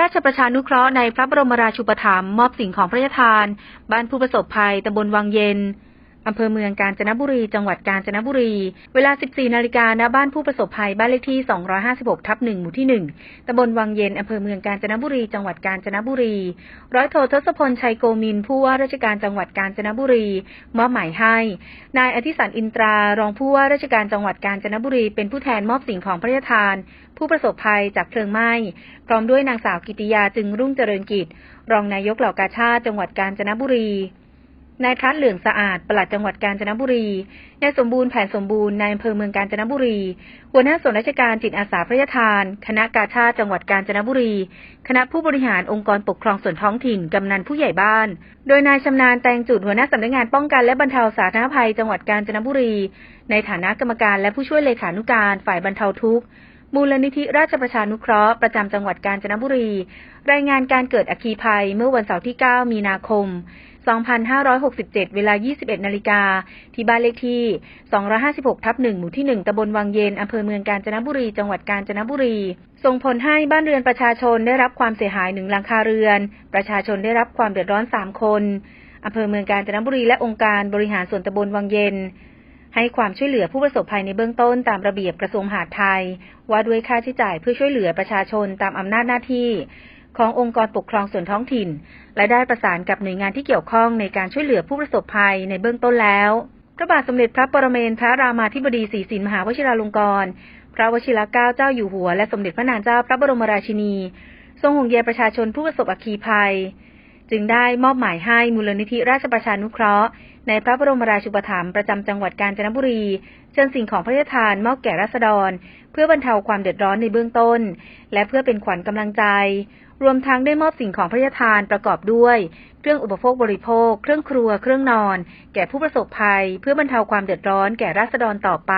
ราชประชานุเคราะห์ในพระบรมราชูปถัมภ์มอบสิ่งของพระราชทาน บ้านผู้ประสบภัยตำบลวังเย็น อำเภอเมืองกาญจนบุรี จังหวัดกาญจนบุรี เวลา 14 นาฬิกาณบ้านผู้ประสบภัยบ้านเลขที่ 256 ทับ 1 หมู่ที่ 1ตำบลวังเย็น อำเภอเมืองกาญจนบุรี จังหวัดกาญจนบุรี ร้อยโททศพล ชัยโกมิน ผู้ว่าราชการจังหวัดกาญจนบุรีมอบหมายให้ นายอธิสันอินตรารองผู้ว่าราชการจังหวัดกาญจนบุรี เป็นผู้แทนมอบสิ่งของพระราชทาน ผู้ประสบภัยจากเพลิงไหม้ พร้อมด้วยนางสาวกิติยาจึงรุ่งเจริญกิจ รองนายกเหล่ากาชาติจังหวัดกาญจนบุรี นายทัศน์เหลืองสะอาด ปลัดจังหวัดกาญจนบุรี นายสมบูรณ์แผนสมบูรณ์ นายอำเภอเมืองกาญจนบุรี หัวหน้าส่วนราชการจิตอาสาพระยาทาน คณะกาชาติจังหวัดกาญจนบุรี คณะผู้บริหารองค์กรปกครองส่วนท้องถิ่น กำนันผู้ใหญ่บ้าน โดยนายชำนาญแตงจุดหัวหน้าสำนักงานป้องกันและบรรเทาสาธารณภัยจังหวัดกาญจนบุรี ในฐานะกรรมการและผู้ช่วยเลขานุการฝ่ายบรรเทาทุกข์ มูลนิธิราชประชานุเคราะห์ประจำจังหวัดกาญจนบุรี รายงานการเกิดอัคคีภัยเมื่อวันเสาร์ที่ 9 มีนาคม 2567 เวลา 21 นาฬิกา ที่บ้านเลขที่ 256 ทับ 1 หมู่ที่ 1ตำบลวังเย็น อำเภอเมืองกาญจนบุรี จังหวัดกาญจนบุรี ส่งผลให้บ้านเรือนประชาชนได้รับความเสียหายหนึ่งหลังคาเรือน ประชาชนได้รับความเดือดร้อน 3 คน อำเภอเมืองกาญจนบุรีและองค์การบริหารส่วนตำบลวังเย็น ให้ความช่วยเหลือผู้ประสบภัยในเบื้องต้นตามระเบียบกระทรวงมหาดไทย ว่าด้วยค่าใช้จ่ายเพื่อช่วยเหลือประชาชนตามอำนาจหน้าที่ ขององค์กรปกครองส่วนท้องถิ่น และได้ประสานกับหน่วยงานที่เกี่ยวข้องในการช่วยเหลือผู้ประสบภัยในเบื้องต้นแล้วพระบาทสมเด็จพระปรเมนทรรามาธิบดีศรีสินมหาวชิราลงกรณ์พระวชิรเกล้าเจ้าอยู่หัว และสมเด็จพระนางเจ้าพระบรมราชินี ทรงห่วงใยประชาชนผู้ประสบอัคคีภัย จึงได้มอบหมายให้มูลนิธิราชประชานุเคราะห์ ในพระบรมราชูปถัมภ์ประจำจังหวัดกาญจนบุรี เชิญสิ่งของพระราชทานมอบแก่ราษฎร เพื่อบรรเทาความเดือดร้อนในเบื้องต้น และเพื่อเป็นขวัญกำลังใจ รวมทั้งได้มอบสิ่งของพระราชทานประกอบด้วย เครื่องอุปโภคบริโภค เครื่องครัว เครื่องนอน แก่ผู้ประสบภัย เพื่อบรรเทาความเดือดร้อนแก่ราษฎรต่อไป